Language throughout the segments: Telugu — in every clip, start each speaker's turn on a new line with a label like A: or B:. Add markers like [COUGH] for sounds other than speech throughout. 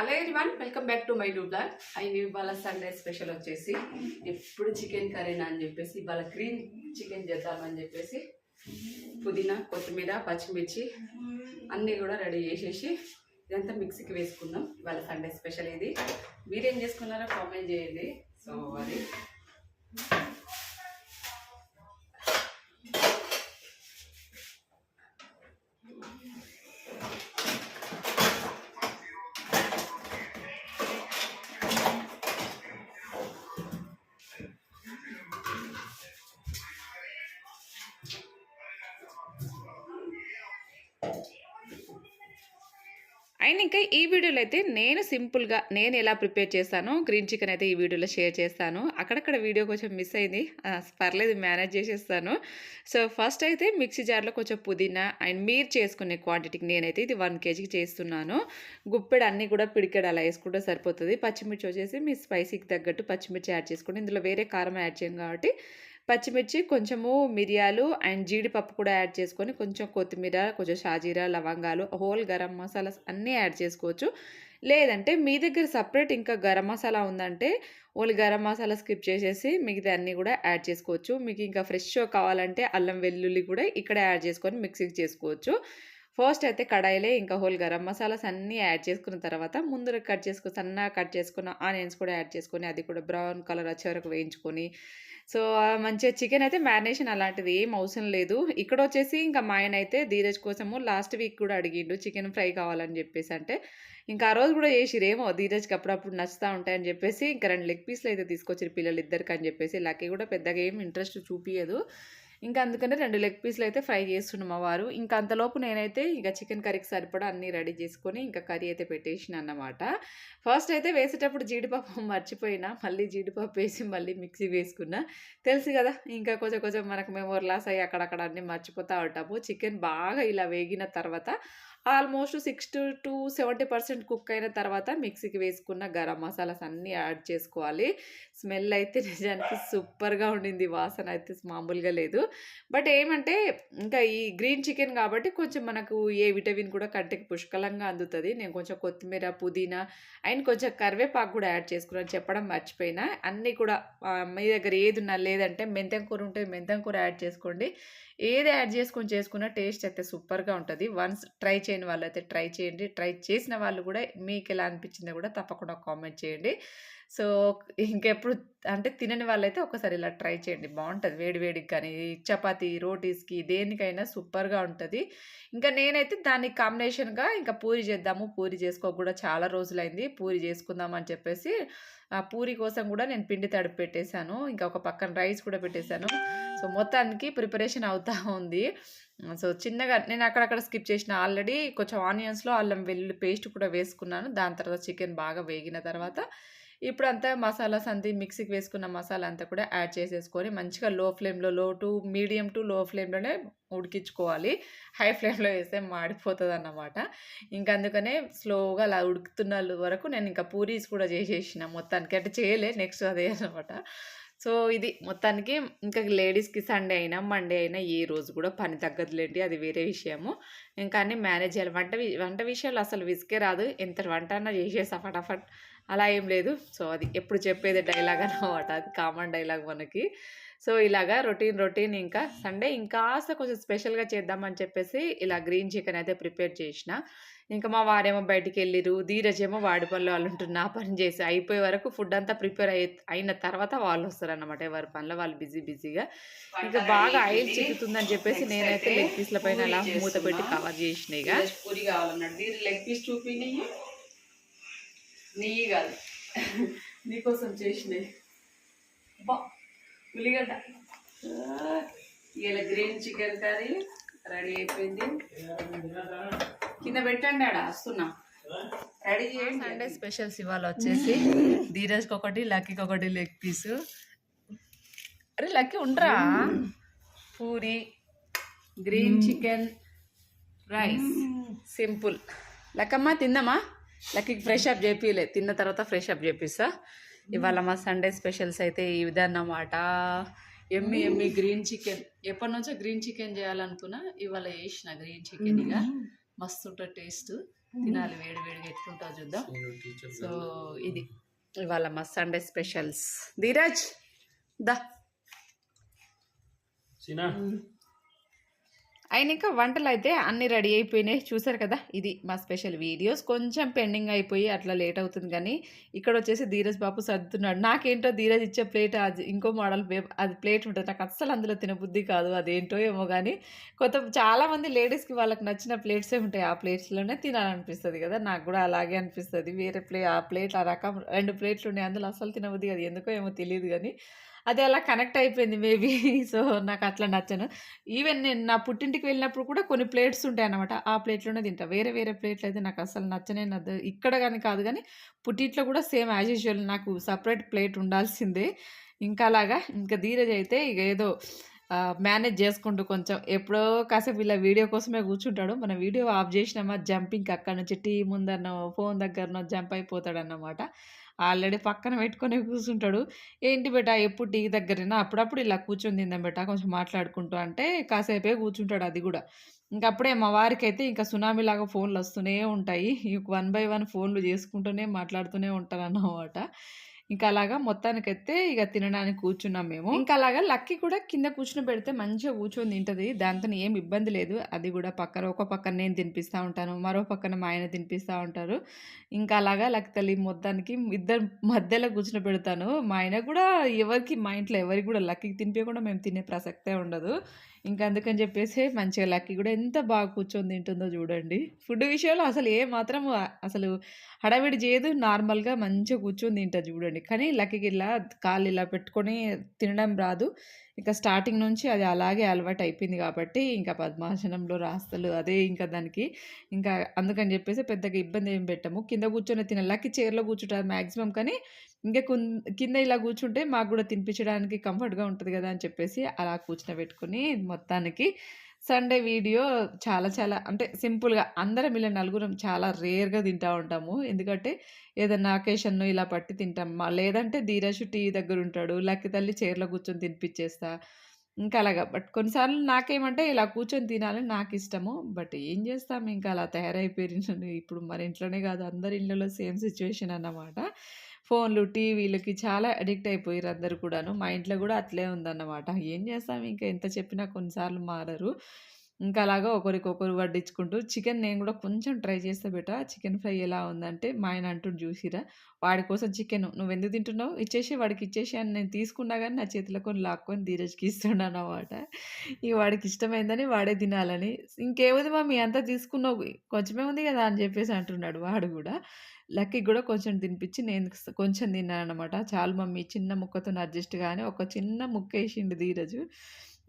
A: Hello one welcome back to my two and ఇవాళ సండే స్పెషల్ వచ్చేసి ఎప్పుడు చికెన్ కర్రీనా అని చెప్పేసి ఇవాళ గ్రీన్ చికెన్ చేద్దామని చెప్పేసి పుదీనా కొత్తిమీర పచ్చిమిర్చి అన్నీ కూడా రెడీ చేసేసి ఇదంతా మిక్సీకి వేసుకుందాం. ఇవాళ సండే స్పెషల్ ఇది. మీరేం చేసుకున్నారో కామెంట్ చేయండి. సో అది.
B: అండ్ ఇంకా ఈ వీడియోలో అయితే నేను సింపుల్గా నేను ఎలా ప్రిపేర్ చేస్తాను గ్రీన్ చికెన్ అయితే ఈ వీడియోలో షేర్ చేస్తాను. అక్కడక్కడ వీడియో కొంచెం మిస్ అయింది. పర్లేదు మేనేజ్ చేసేస్తాను. సో ఫస్ట్ అయితే మిక్సీ జార్లో కొంచెం పుదీనా అండ్ మీరు చేసుకునే క్వాంటిటీకి నేనైతే ఇది వన్ కేజీకి చేస్తున్నాను. గుప్పెడు అన్నీ కూడా పిడికెడు అలా వేసుకుంటే సరిపోతుంది. పచ్చిమిర్చి వచ్చేసి మీ స్పైసీకి తగ్గట్టు పచ్చిమిర్చి యాడ్ చేసుకోండి. ఇందులో వేరే కారం యాడ్ చేయం కాబట్టి పచ్చిమిర్చి కొంచెము మిరియాలు అండ్ జీడిపప్పు కూడా యాడ్ చేసుకొని కొంచెం కొత్తిమీర కొంచెం షాజీరా లవంగాలు హోల్ గరం మసాలాస్ అన్నీ యాడ్ చేసుకోవచ్చు. లేదంటే మీ దగ్గర సపరేట్ ఇంకా గరం మసాలా ఉందంటే ఓన్లీ గరం మసాలా స్కిప్ చేసేసి మిగతా అన్నీ కూడా యాడ్ చేసుకోవచ్చు. మీకు ఇంకా ఫ్రెష్ కావాలంటే అల్లం వెల్లుల్లి కూడా ఇక్కడ యాడ్ చేసుకొని మిక్సీకి చేసుకోవచ్చు. ఫస్ట్ అయితే కడాయిలే ఇంకా హోల్ గరం మసాలాస్ అన్నీ యాడ్ చేసుకున్న తర్వాత ముందర కట్ చేసుకుని సన్నగా కట్ చేసుకున్న ఆనియన్స్ కూడా యాడ్ చేసుకొని అది కూడా బ్రౌన్ కలర్ వచ్చే వరకు వేయించుకొని. సో మంచిగా చికెన్ అయితే మ్యారినేషన్ అలాంటిది ఏం అవసరం లేదు. ఇక్కడ వచ్చేసి ఇంకా మా ఆయన అయితే ధీరజ్ కోసము లాస్ట్ వీక్ కూడా అడిగిండు చికెన్ ఫ్రై కావాలని చెప్పేసి అంటే. ఇంకా ఆ రోజు కూడా చేసిరేమో ధీరజ్కి అప్పుడప్పుడు నచ్చుతూ ఉంటాయని చెప్పేసి ఇంకా రెండు లెగ్ పీస్లు అయితే తీసుకొచ్చారు పిల్లలు ఇద్దరికి అని చెప్పేసి. లక్కీ కూడా పెద్దగా ఏం ఇంట్రెస్ట్ చూపించదు ఇంకా అందుకనే రెండు లెగ్ పీస్లు అయితే ఫ్రై చేస్తున్నాం మా వారు. ఇంకా అంతలోపు నేనైతే ఇక చికెన్ కర్రీకి సరిపడా అన్నీ రెడీ చేసుకొని ఇంకా కర్రీ అయితే పెట్టేసిన అన్నమాట. ఫస్ట్ అయితే వేసేటప్పుడు జీడిపప్పు మర్చిపోయినా మళ్ళీ జీడిపప్పు వేసి మళ్ళీ మిక్సీ వేసుకున్నా. తెలుసు కదా ఇంకా కొంచెం కొంచెం మనకు మెమోరీ లాస్ అయ్యి అక్కడక్కడ అన్నీ మర్చిపోతూ ఉంటాము. చికెన్ బాగా ఇలా వేగిన తర్వాత almost six to seventy percent cook అయిన తర్వాత మిక్సీకి వేసుకున్న గరం మసాలాస్ అన్నీ యాడ్ చేసుకోవాలి. స్మెల్ అయితే [LAUGHS] నిజానికి సూపర్గా ఉండింది. వాసన అయితే మామూలుగా లేదు. బట్ ఏమంటే ఇంకా ఈ గ్రీన్ చికెన్ కాబట్టి కొంచెం మనకు ఏ విటమిన్ కూడా కంటికి పుష్కలంగా అందుతుంది. నేను కొంచెం కొత్తిమీర పుదీనా అండ్ కొంచెం కరివేపాకు కూడా యాడ్ చేసుకున్నాను. చెప్పడం మర్చిపోయినా. అన్నీ కూడా మీ దగ్గర ఏది ఉన్నా లేదంటే మెంతం కూర ఉంటే మెంతం కూర యాడ్ చేసుకోండి. ఏది యాడ్ చేసుకొని చేసుకున్న టేస్ట్ అయితే సూపర్గా ఉంటుంది. వన్స్ ట్రై చేయని వాళ్ళు అయితే ట్రై చేయండి. ట్రై చేసిన వాళ్ళు కూడా మీకు ఎలా అనిపించిందో కూడా తప్పకుండా కామెంట్ చేయండి. సో ఇంకెప్పుడు అంటే తినని వాళ్ళైతే ఒకసారి ఇలా ట్రై చేయండి. బాగుంటుంది. వేడివేడికి కానీ చపాతి రోటీస్కి దేనికైనా సూపర్గా ఉంటుంది. ఇంకా నేనైతే దానికి కాంబినేషన్గా ఇంకా పూరి చేద్దాము. పూరి చేసుకోక కూడా చాలా రోజులైంది. పూరి చేసుకుందాం అని చెప్పేసి ఆ పూరి కోసం కూడా నేను పిండి తడిపి పెట్టేశాను. ఇంకా ఒక పక్కన రైస్ కూడా పెట్టేశాను. సో మొత్తానికి ప్రిపరేషన్ అవుతా ఉంది. సో చిన్నగా నేను అక్కడక్కడ స్కిప్ చేసిన ఆల్రెడీ కొంచెం ఆనియన్స్లో అల్లం వెల్లుల్లి పేస్ట్ కూడా వేసుకున్నాను. దాని తర్వాత చికెన్ బాగా వేగిన తర్వాత ఇప్పుడు అంతా మసాలాస్ అంతా మిక్సీకి వేసుకున్న మసాలా అంతా కూడా యాడ్ చేసేసుకొని మంచిగా లో ఫ్లేమ్లో లో టు మీడియం టు లో ఫ్లేమ్లోనే ఉడికించుకోవాలి. హై ఫ్లేమ్లో వేస్తే మాడిపోతుంది అన్నమాట ఇంకా అందుకనే స్లోగా అలా ఉడుకుతున్న వరకు నేను ఇంకా పూరీస్ కూడా చేసేసిన మొత్తానికి. అంటే చేయలే నెక్స్ట్ అదే అనమాట సో ఇది మొత్తానికి ఇంకా లేడీస్కి సండే అయినా మండే అయినా ఏ రోజు కూడా పని తగ్గదులేండి అది వేరే విషయము. ఇంకా అన్ని మేనేజ్ చేయాలి. వంట వి- వంట విషయాలు అసలు విసికే రాదు. ఎంత వంట అన్నా చేసేసా ఫటాఫట్ అలా ఏం లేదు. సో అది ఎప్పుడు చెప్పేది డైలాగ్ అన్నమాట. అది కామన్ డైలాగ్ మనకి. సో ఇలాగా రొటీన్ రొటీన్ ఇంకా సండే ఇంకాస్త కొంచెం స్పెషల్గా చేద్దామని చెప్పేసి ఇలా గ్రీన్ చికెన్ అయితే ప్రిపేర్ చేసిన. ఇంకా మా వారేమో బయటికి వెళ్ళిరు ధీరజ్ ఏమో వాడి పనులు వాళ్ళు ఉంటున్న ఆ పని చేసి అయిపోయే వరకు ఫుడ్ అంతా ప్రిపేర్ అయి అయిన తర్వాత వాళ్ళు వస్తారన్నమాట. ఎవరి పనిలో వాళ్ళు బిజీ బిజీగా. ఇంకా బాగా ఆయిల్ చిక్కుతుందని చెప్పేసి నేనైతే లెగ్ పీస్ల పైన అలా మూత పెట్టి కవర్ చేసిన ఇక.
A: లెగ్ పీస్ చూపి నెయ్యి కాదు. నీకోసం చేసినాయి బా ఉల్లిగడ్డ. ఇలా గ్రీన్ చికెన్ కర్రీ రెడీ అయిపోయింది. కింద పెట్టండి ఆడ వస్తున్నా. రెడీ చేయండి.
B: సండే స్పెషల్స్ ఇవాళ వచ్చేసి ధీరజ్కి ఒకటి లక్కీకి ఒకటి లెగ్ పీసు. అరే లక్కీ ఉండరా? Puri green chicken rice. Simple. Lakkamma తిందామా? లక్కీకి ఫ్రెష్ అప్ చేపిలే తిన్న తర్వాత ఫ్రెష్ అప్ చేపిస్తా. ఇవాళ మా సండే స్పెషల్స్ అయితే ఈ విధన్నమాట. ఎమ్మి ఎమ్మి గ్రీన్ చికెన్. ఎప్పటి నుంచో గ్రీన్ చికెన్ చేయాలనుకున్నా ఇవాళ చేసిన గ్రీన్ చికెన్ ఇక. మస్తు ఉంటుంది టేస్ట్.
A: తినాలి వేడి వేడిగా ఎట్లుంటా చూద్దాం. సో ఇది. ఇవాళ మా సండే స్పెషల్స్. ధీరజ్ దా.
C: సీనా?
B: అయినాక వంటలు అయితే అన్ని రెడీ అయిపోయినాయి. చూసారు కదా? ఇది మా స్పెషల్ వీడియోస్. కొంచెం పెండింగ్ అయిపోయి అట్లా లేట్ అవుతుంది కానీ ఇక్కడ వచ్చేసి ధీరజ్ బాబు సర్దుతున్నాడు. నాకేంటో ధీరజ్ ఇచ్చే ప్లేట్ అది ఇంకో మోడల్ అది ప్లేట్ ఉంటుంది. నాకు అస్సలు అందులో తినబుద్ధి కాదు. అదేంటో ఏమో కానీ కొత్త చాలామంది లేడీస్కి వాళ్ళకి నచ్చిన ప్లేట్సే ఉంటాయి. ఆ ప్లేట్స్లోనే తినాలనిపిస్తుంది కదా? నాకు కూడా అలాగే అనిపిస్తుంది. వేరే ప్లే ఆ ప్లేట్ ఆ రకం రెండు ప్లేట్లు ఉన్నాయి. అందులో అస్సలు తినబుద్ధి అది ఎందుకో ఏమో తెలియదు కానీ అది అలా కనెక్ట్ అయిపోయింది మేబీ. [LAUGHS] సో నాకు అట్లా నచ్చను. ఈవెన్ నేను నా పుట్టింటికి వెళ్ళినప్పుడు కూడా కొన్ని ప్లేట్స్ ఉంటాయి అన్నమాట ఆ ప్లేట్లోనే తింటా. వేరే వేరే ప్లేట్లు అయితే నాకు అసలు నచ్చనే నద్దు. ఇక్కడ కానీ కాదు కానీ పుట్టింట్లో కూడా సేమ్ యాజ్ యూజువల్ నాకు సపరేట్ ప్లేట్ ఉండాల్సిందే. ఇంకా అలాగా. ఇంకా ధీరజ్ అయితే ఇక ఏదో మేనేజ్ చేసుకుంటూ కొంచెం ఎప్పుడో కాసేపు ఇలా వీడియో కోసమే కూర్చుంటాడు. మన వీడియో ఆఫ్ చేసినామా జంపింగ్ అక్కడ నుంచి టీ ముందరనో ఫోన్ దగ్గరనో జంప్ అయిపోతాడు అన్నమాట ఆల్రెడీ పక్కన పెట్టుకొని కూర్చుంటాడు. ఏంటి బేట ఎప్పుడు టీ దగ్గరైనా? అప్పుడప్పుడు ఇలా కూర్చొని తిందాం బేటా కొంచెం మాట్లాడుకుంటూ అంటే కాసేపే కూర్చుంటాడు అది కూడా. ఇంకా అప్పుడే మా వారికి అయితే ఇంకా సునామీ లాగా ఫోన్లు వస్తూనే ఉంటాయి. వన్ బై వన్ ఫోన్లు చేసుకుంటూనే మాట్లాడుతూనే ఉంటారు అన్నమాట ఇంకా అలాగా మొత్తానికైతే ఇక తినడానికి కూర్చున్నాం మేము. ఇంకా అలాగా లక్కీ కూడా కింద కూర్చుని పెడితే మంచిగా కూర్చొని తింటది. దాంతో ఏం ఇబ్బంది లేదు. అది కూడా పక్కన ఒక పక్కన నేను తినిపిస్తూ ఉంటాను. మరో పక్కన మా ఆయన తినిపిస్తూ ఉంటారు. ఇంకా అలాగా లక్కీ తల్లి మొత్తానికి ఇద్దరు మధ్యలో కూర్చుని పెడతాను. మా ఆయన కూడా ఎవరికి మా ఇంట్లో ఎవరికి కూడా లక్కీకి తినిపించకుండా మేము తినే ప్రసక్తే ఉండదు. ఇంకా అందుకని చెప్పేసి మంచిగా లక్కీ కూడా ఎంత బాగా కూర్చొని తింటుందో చూడండి. ఫుడ్ విషయంలో అసలు ఏ మాత్రం అసలు హడావిడి చేయదు. నార్మల్గా మంచిగా కూర్చొని తింటుంది చూడండి. కానీ లక్కీకి ఇలా కాళ్ళు ఇలా పెట్టుకొని తినడం రాదు. ఇంకా స్టార్టింగ్ నుంచి అది అలాగే అలవాటు అయిపోయింది కాబట్టి ఇంకా పద్మాసనంలో రాస్తలు అదే ఇంకా దానికి. ఇంకా అందుకని చెప్పేసి పెద్దగా ఇబ్బంది ఏం పెట్టము. కింద కూర్చొని తిన లక్కీ చైర్లో కూర్చుంటారు మ్యాక్సిమం కానీ ఇంకా కింద ఇలా కూర్చుంటే మాకు కూడా తినిపించడానికి కంఫర్ట్గా ఉంటుంది కదా అని చెప్పేసి అలా కూర్చుని పెట్టుకుని మొత్తానికి సండే వీడియో చాలా చాలా అంటే సింపుల్గా అందరం ఇలా నలుగురం చాలా రేర్గా తింటూ ఉంటాము. ఎందుకంటే ఏదన్నా అకేషన్ ఇలా పట్టి తింటాం. మా- లేదంటే ధీరజ్ టీవీ దగ్గర ఉంటాడు లక్కి తల్లి చైర్లో కూర్చొని తినిపించేస్తా. ఇంకా అలాగా. బట్ కొన్నిసార్లు నాకేమంటే ఇలా కూర్చొని తినాలని నాకు ఇష్టము. బట్ ఏం చేస్తాం? ఇంకా అలా తయారైపోయిన ఇప్పుడు మన ఇంట్లోనే కాదు అందరి ఇళ్ళలో సేమ్ సిచ్యువేషన్ అన్నమాట. ఫోన్లు టీవీలకి చాలా అడిక్ట్ అయిపోయారు అందరు కూడాను. మా ఇంట్లో కూడా అట్లే ఉందన్నమాట. ఏం చేస్తాం ఇంకా? ఎంత చెప్పినా కొన్నిసార్లు మారరు. ఇంకా అలాగా ఒకరికొకరు వడ్డించుకుంటూ చికెన్ నేను కూడా కొంచెం ట్రై చేస్తే బెట చికెన్ ఫ్రై ఎలా ఉందంటే మా ఆయన అంటూ చూసిరా? వాడి కోసం చికెన్. నువ్వు ఎందుకు తింటున్నావు? ఇచ్చేసి వాడికి ఇచ్చేసి అని నేను తీసుకున్నా కానీ నా చేతిలో కొన్ని లాక్కొని ధీరజ్కి ఇస్తున్నాను అన్నమాట. ఇక వాడికి ఇష్టమైందని వాడే తినాలని. ఇంకేముంది మమ్మీ అంతా తీసుకున్నావు. కొంచెమే ఉంది కదా అని చెప్పేసి అంటున్నాడు వాడు కూడా. లక్కీ కూడా కొంచెం తినిపించి నేను కొంచెం తిన్నాను అనమాట చాలు మమ్మీ చిన్న ముక్కతో అడ్జస్ట్ కానీ ఒక చిన్న ముక్క వేసిండు ధీరజు.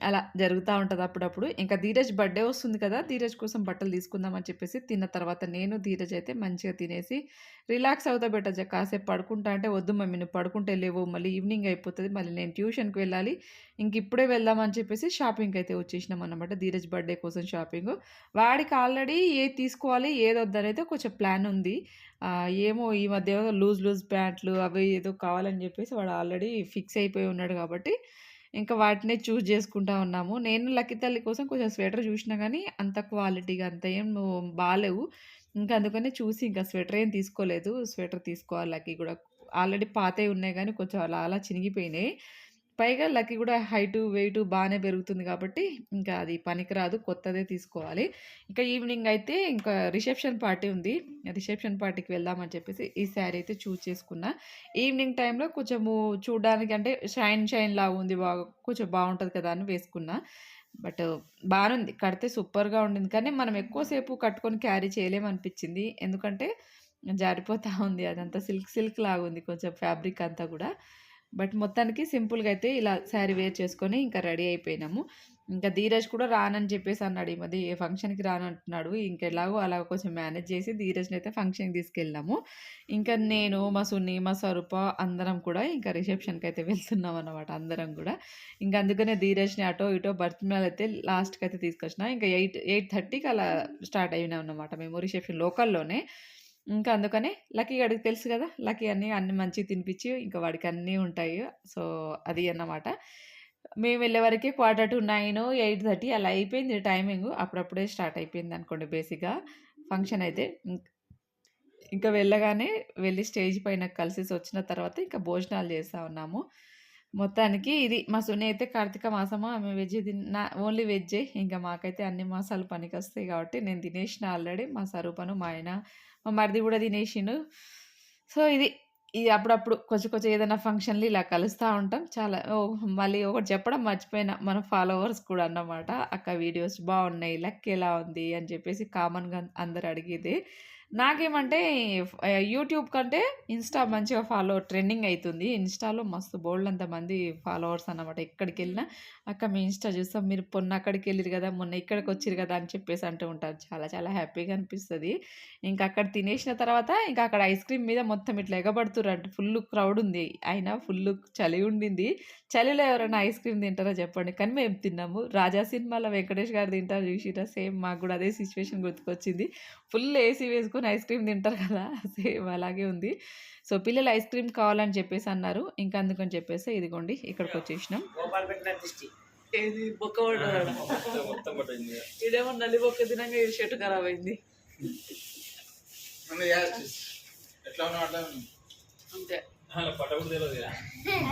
B: అలా జరుగుతూ ఉంటుంది అప్పుడప్పుడు. ఇంకా ధీరజ్ బర్త్డే వస్తుంది కదా ధీరజ్ కోసం బట్టలు తీసుకుందామని చెప్పేసి తిన్న తర్వాత నేను ధీరజ్ అయితే మంచిగా తినేసి రిలాక్స్ అవుతా బెట్ట కాసేపు పడుకుంటా అంటే వద్దు మమ్మీ నువ్వు పడుకుంటే లేవు మళ్ళీ ఈవినింగ్ అయిపోతుంది మళ్ళీ నేను ట్యూషన్కి వెళ్ళాలి ఇంక ఇప్పుడే వెళ్దామని చెప్పేసి షాపింగ్కి అయితే వచ్చేసినాం అనమాట ధీరజ్ బర్త్డే కోసం షాపింగ్. వాడికి ఆల్రెడీ ఏది తీసుకోవాలి ఏది వద్దనైతే కొంచెం ప్లాన్ ఉంది. ఏమో ఈ మధ్య లూజ్ లూజ్ ప్యాంట్లు అవి ఏదో కావాలని చెప్పేసి వాడు ఆల్రెడీ ఫిక్స్ అయిపోయి ఉన్నాడు కాబట్టి ఇంకా వాటినే చూస్ చేసుకుంటా ఉన్నాము. నేను లక్కీ తల్లి కోసం కొంచెం స్వెటర్ చూసినా కానీ అంత క్వాలిటీగా అంత ఏం బాగాలేవు ఇంకా అందుకనే చూసి ఇంకా స్వెటర్ ఏం తీసుకోలేదు. స్వెటర్ తీసుకోవాలి లక్కీ కూడా. ఆల్రెడీ పాతే ఉన్నాయి కానీ కొంచెం అలా అలా చినిగిపోయినాయి. పైగా లక్కి కూడా హైటు వెయిట్ బాగానే పెరుగుతుంది కాబట్టి ఇంకా అది పనికిరాదు కొత్తదే తీసుకోవాలి. ఇంకా ఈవినింగ్ అయితే ఇంకా రిసెప్షన్ పార్టీ ఉంది. రిసెప్షన్ పార్టీకి వెళ్దామని చెప్పేసి ఈ శారీ అయితే చూజ్ చేసుకున్నా. ఈవినింగ్ టైంలో కొంచెము చూడడానికి అంటే షైన్ షైన్ లాగా ఉంది బాగా కొంచెం బాగుంటుంది కదా అని వేసుకున్నా. బట్ బాగానుంది కడితే సూపర్గా ఉండింది. కానీ మనం ఎక్కువసేపు కట్టుకొని క్యారీ చేయలేమనిపించింది ఎందుకంటే జారిపోతూ ఉంది. అదంతా సిల్క్ సిల్క్ లాగా ఉంది కొంచెం ఫ్యాబ్రిక్ అంతా కూడా. బట్ మొత్తానికి సింపుల్గా అయితే ఇలా శారీ వేర్ చేసుకొని ఇంకా రెడీ అయిపోయినాము. ఇంకా ధీరజ్ కూడా రానని చెప్పేసి అన్నాడు ఈ మధ్య ఏ ఫంక్షన్కి రానంటున్నాడు. ఇంకెలాగో అలా కొంచెం మేనేజ్ చేసి ధీరజ్ని అయితే ఫంక్షన్కి తీసుకెళ్ళాము ఇంకా నేను మా సున్ని మా స్వరూప అందరం కూడా ఇంకా రిసెప్షన్కి అయితే వెళ్తున్నాం అనమాట అందరం కూడా. ఇంకా అందుకనే ధీరజ్ని అటో ఇటో బర్త్ మీద అయితే లాస్ట్కి అయితే తీసుకొచ్చిన. ఇంకా ఎయిట్ ఎయిట్ థర్టీకి అలా స్టార్ట్ అయినాం అనమాట మేము రిసెప్షన్ లోకల్లోనే. ఇంకా అందుకనే లక్కీ గడికి తెలుసు కదా లక్కీ అన్నీ అన్ని మంచిగా తినిపించి ఇంకా వాడికి అన్నీ ఉంటాయి. సో అది అన్నమాట. మేము వెళ్ళే వరకే quarter to nine eight thirty అలా అయిపోయింది టైమింగ్. అప్పుడప్పుడే స్టార్ట్ అయిపోయింది అనుకోండి బేసిక్గా ఫంక్షన్ అయితే. ఇంకా వెళ్ళగానే వెళ్ళి స్టేజ్ పైన కలిసేసి వచ్చిన తర్వాత ఇంకా భోజనాలు చేస్తూ ఉన్నాము. మొత్తానికి ఇది మా సున్ని అయితే కార్తీక మాసము ఆమె వెజ్ నా ఓన్లీ వెజ్జే. ఇంకా మాకైతే అన్ని మాసాలు పనికొస్తాయి కాబట్టి నేను తినేసిన ఆల్రెడీ. మా స్వరూపను, మా ఆయన, మా మరిది కూడా తినేసిండు సో, ఇది ఇది అప్పుడప్పుడు కొంచెం కొంచెం ఏదైనా ఫంక్షన్లు ఇలా కలుస్తూ ఉంటాం. చాలా ఓ మళ్ళీ ఒకటి చెప్పడం మర్చిపోయిన. మన ఫాలోవర్స్ కూడా అన్నమాట. "అక్క వీడియోస్ బాగున్నాయి లక్ ఎలా ఉంది?" అని చెప్పేసి కామన్‌గా అందరు అడిగేది. నాకేమంటే యూట్యూబ్ కంటే ఇన్‌స్టా మంచిగా ఫాలో ట్రెండింగ్ అవుతుంది ఇన్‌స్టాలో మస్తు బోలెడంత మంది ఫాలోవర్స్ అన్నమాట. ఎక్కడికెళ్ళినా "అక్క మీ ఇన్‌స్టా చూస్తాం. మీరు మొన్న వెళ్ళిరు కదా మొన్న ఇక్కడికి ఇక్కడికొచ్చిర్రు కదా అని చెప్పేసి అంటూ ఉంటారు. చాలా చాలా హ్యాపీగా అనిపిస్తుంది ఇంకా అక్కడ తినేసిన తర్వాత ఇంకా అక్కడ ఐస్ క్రీమ్ మీద మొత్తం ఇట్లా ఎగబడుతుర్రు ఫుల్ క్రౌడ్ ఉంది. అయినా ఫుల్లు చలి ఉండింది. చలిలో ఎవరైనా ఐస్ క్రీమ్ తింటారో చెప్పండి. కానీ మేము తిన్నాము. 'రాజా' సినిమాలో వెంకటేష్ గారు తింటారు చూసిరా సేమ్ మాకు కూడా అదే సిచ్యువేషన్ గుర్తుకొచ్చింది. ఫుల్ ఏసీ వేసుకొని ఐస్ క్రీమ్ తింటారు కదా! సేమ్ అలాగే ఉంది. సో, పిల్లలు ఐస్ క్రీమ్ కావాలని చెప్పేసి అన్నారు. ఇంకా అందుకని చెప్పేసి ఇదిగోండి
C: పెట్టిన దిష్టి.
B: ఏది? బొక్క ఈడేమో నల్లి బొక్క తినంగా ఈ షర్ట్ ఖరాబ్ అయింది. అంతే.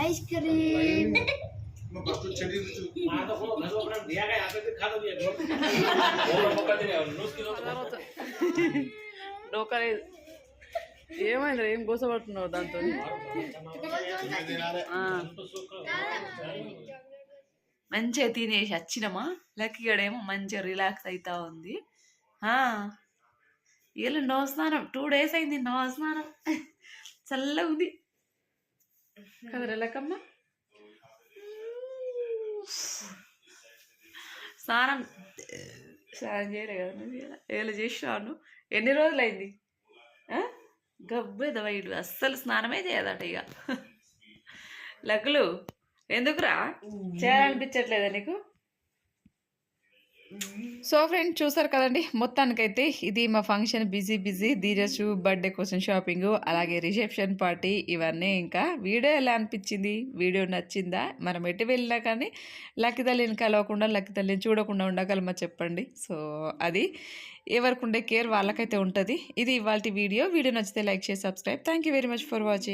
D: Ice cream.
B: డోకలేదు ఏమైంది ఏం గోసపడుతున్నావు దాంతో? మంచిగా తినేసి వచ్చినమా? లక్కీగడేమో మంచిగా రిలాక్స్ అవుతా ఉంది. వీళ్ళు నో స్నానం. టూ డేస్ అయింది నో స్నానం. చల్లగా ఉంది. కదరా లక్కమ్మ? స్నానం. స్నానం చేయలే కదా నువ్వు ఇలా ఎన్ని రోజులు అయింది గబ్బేద వైడు అస్సలు స్నానమే చేయదట ఇక లగ్గులు ఎందుకురా? చేయాలనిపించట్లేదా నీకు? సో ఫ్రెండ్ చూసారు కదండి? మొత్తానికైతే ఇది మా function busy busy Dheeraj birthday కోసం షాపింగ్ అలాగే రిసెప్షన్ పార్టీ ఇవన్నీ ఇంకా వీడియో ఎలా అనిపించింది? వీడియో నచ్చిందా? మనం ఎటు వెళ్ళినా కానీ లక్కి తల్లిని కలవకుండా లక్కి తల్లిని చూడకుండా ఉండగలమా చెప్పండి? సో అది ఎవరికి ఉండే కేర్ వాళ్ళకైతే ఉంటుంది. ఇది ఇవాళ వీడియో వీడియో నచ్చితే లైక్ చేసి subscribe thank you very much for watching